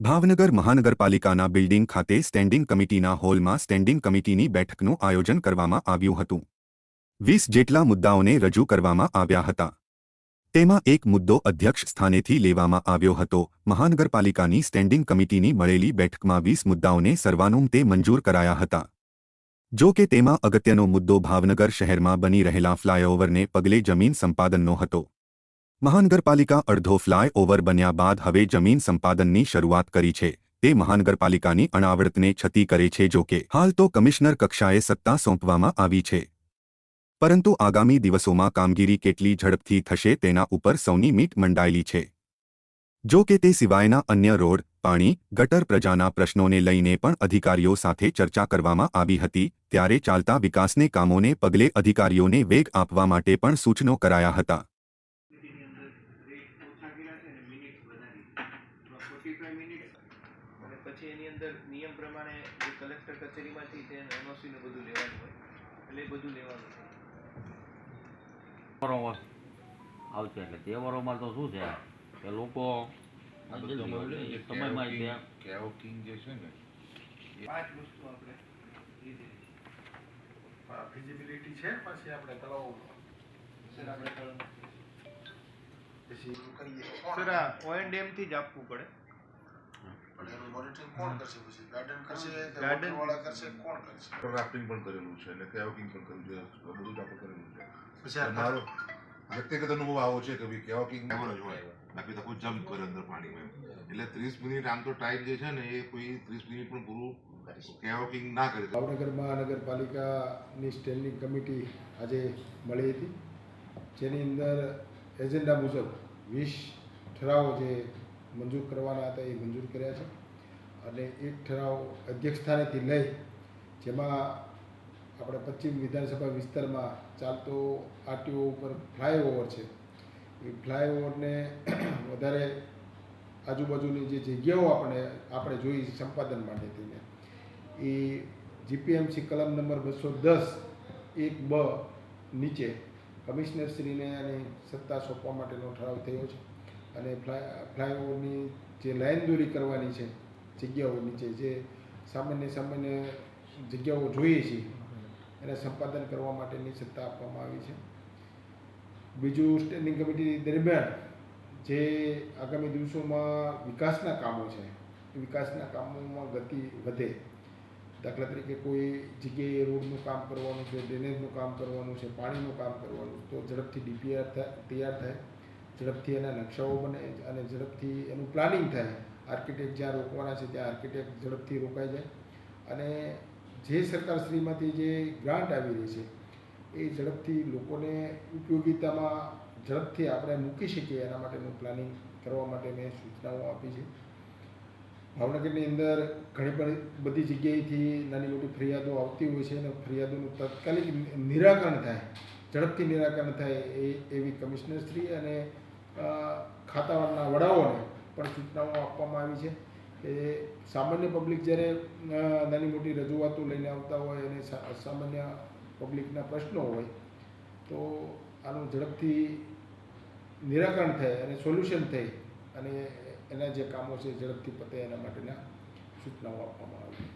ભાવનગર મહાનગરપાલિકાના બિલ્ડિંગ ખાતે સ્ટેન્ડિંગ કમિટીના હોલમાં સ્ટેન્ડિંગ કમિટીની બેઠકનું આયોજન કરવામાં આવ્યું હતું. વીસ જેટલા મુદ્દાઓને રજૂ કરવામાં આવ્યા હતા. તેમાં એક મુદ્દો અધ્યક્ષ સ્થાનેથી લેવામાં આવ્યો હતો. મહાનગરપાલિકાની સ્ટેન્ડિંગ કમિટીની મળેલી બેઠકમાં વીસ મુદ્દાઓને સર્વાનુમતે મંજૂર કરાયા હતા. જો કે તેમાં અગત્યનો મુદ્દો ભાવનગર શહેરમાં બની રહેલા ફ્લાયઓવરને પગલે જમીન સંપાદનનો હતો. મહાનગરપાલિકા અડધો ફ્લાય ઓવર બન્યા બાદ હવે જમીન સંપાદનની શરૂઆત કરી છે. તે મહાનગરપાલિકાની અણાવડતને છતી કરે છે જો કે હાલ તો કમિશનર કક્ષાએ સત્તા સોંપવામાં આવી છે. પરંતુ આગામી દિવસોમાં કામગીરી કેટલી ઝડપથી થશે તેના ઉપર સૌની મીટ મંડાયેલી છે. જો કે તે સિવાયના અન્ય રોડ, પાણી, ગટર પ્રજાના પ્રશ્નોને લઈને પણ અધિકારીઓ સાથે ચર્ચા કરવામાં આવી હતી, ત્યારે ચાલતા વિકાસને કામોને પગલે અધિકારીઓને વેગ આપવા માટે પણ સૂચનો કરાયા હતા મિનિટની અંદર રેટ ઓછા કર્યા છે અને મિનિટ્સ ફોર્ટી ફાઈવ મિનિટ્સ અને પછી એની અંદર નિયમ પ્રમાણે જે કલેક્ટર કચેરીમાંથી તે એનઓસી ને બધું લેવાનું હોય એટલે એ બધું લેવાનું છે. આવશે એટલે તહેવારોમાં તો શું છે? કે લોકો સમયમાં જ છે ને પાંચ વસ્તુ આપણે ફિઝિબિલિટી છે પછી આપણે તળાવ આપણે પછી કરીએ. સર ઓએનડીએમથી જ આપવું પડે. પણ એનું મોનિટરિંગ કોણ કરશે પછી? ગાર્ડન કરશે કે કરશે? કોણ કરશે? રાફ્ટિંગ પણ કરેલું છે એટલે કેવો પણ કરેલું છે. બધું જ આપણે કરેલું છે. પછી આ મારો વ્યક્તિગત અનુભવ આવો છે કે ભાઈ કેવો કિંગ જ હોય. બાકી તો કોઈ જમ્પ કરે અંદર પાણીમાં એમ. એટલે ત્રીસ મિનિટ આમ તો ટાઈમ જે છે ને એ કોઈ ત્રીસ મિનિટ પણ પૂરું કેવો કિંગ ના કરે. ભાવનગર મહાનગરપાલિકાની સ્ટેન્ડિંગ કમિટી આજે મળી હતી. જેની અંદર એજન્ડા મુજબ વીસ ઠરાવો જે મંજૂર કરવાના હતા એ મંજૂર કર્યા છે. અને એક ઠરાવ અધ્યક્ષ સ્થાનેથી લઈ જેમાં આપણે પશ્ચિમ વિધાનસભા વિસ્તારમાં ચાલતો આરટીઓ ઉપર ફ્લાયઓવર છે. એ ફ્લાયઓવરને વધારે આજુબાજુની જે જગ્યાઓ આપણે આપણે જોઈ સંપાદન માટે થઈને. એ જીપીએમસી કલમ નંબર બસો દસ, એક બ નીચે કમિશનરશ્રીને આની સત્તા સોંપવા માટેનો ઠરાવ થયો છે. અને ફ્લાય ફ્લાયઓવરની જે લાઇન દોરી કરવાની છે, જગ્યાઓ નીચે જે સામાન્ય સામાન્ય જગ્યાઓ જોઈએ છીએ એને સંપાદન કરવા માટેની સત્તા આપવામાં આવી છે. બીજું સ્ટેન્ડિંગ કમિટી દરમિયાન જે આગામી દિવસોમાં વિકાસના કામો છે વિકાસના કામોમાં ગતિ વધે. દાખલા તરીકે કોઈ જગ્યાએ રોડનું કામ કરવાનું છે ડ્રેનેજનું કામ કરવાનું છે, પાણીનું કામ કરવાનું તો ઝડપથી ડીપીઆર તૈયાર થાય. ઝડપથી એના નકશાઓ બને અને ઝડપથી એનું પ્લાનિંગ થાય. આર્કિટેક્ટ જ્યાં રોકવાના છે ત્યાં આર્કિટેક્ટ ઝડપથી રોકાઈ જાય. અને જે સરકારશ્રીમાંથી જે ગ્રાન્ટ આવી રહી છે, એ ઝડપથી લોકોને ઉપયોગિતામાં ઝડપથી આપણે મૂકી શકીએ એના માટેનું પ્લાનિંગ કરવા માટે મેં સૂચનાઓ આપી છે. ભાવનગરની અંદર ઘણી બધી જગ્યાએથી નાની મોટી ફરિયાદો આવતી હોય છે અને ફરિયાદોનું તાત્કાલિક નિરાકરણ થાય, ઝડપથી નિરાકરણ થાય એ, એવી કમિશનરશ્રી અને અ, વડાઓને પણ સૂચનાઓ આપવામાં આવી છે કે સામાન્ય પબ્લિક જ્યારે નાની મોટી રજૂઆતો લઈને આવતા હોય અને સામાન્ય પબ્લિકના પ્રશ્નો હોય તો આનું ઝડપથી નિરાકરણ થાય અને સોલ્યુશન થઈ અને એના જે કામો છે ઝડપથી પતે એના માટેના સૂચનાઓ આપવામાં આવી.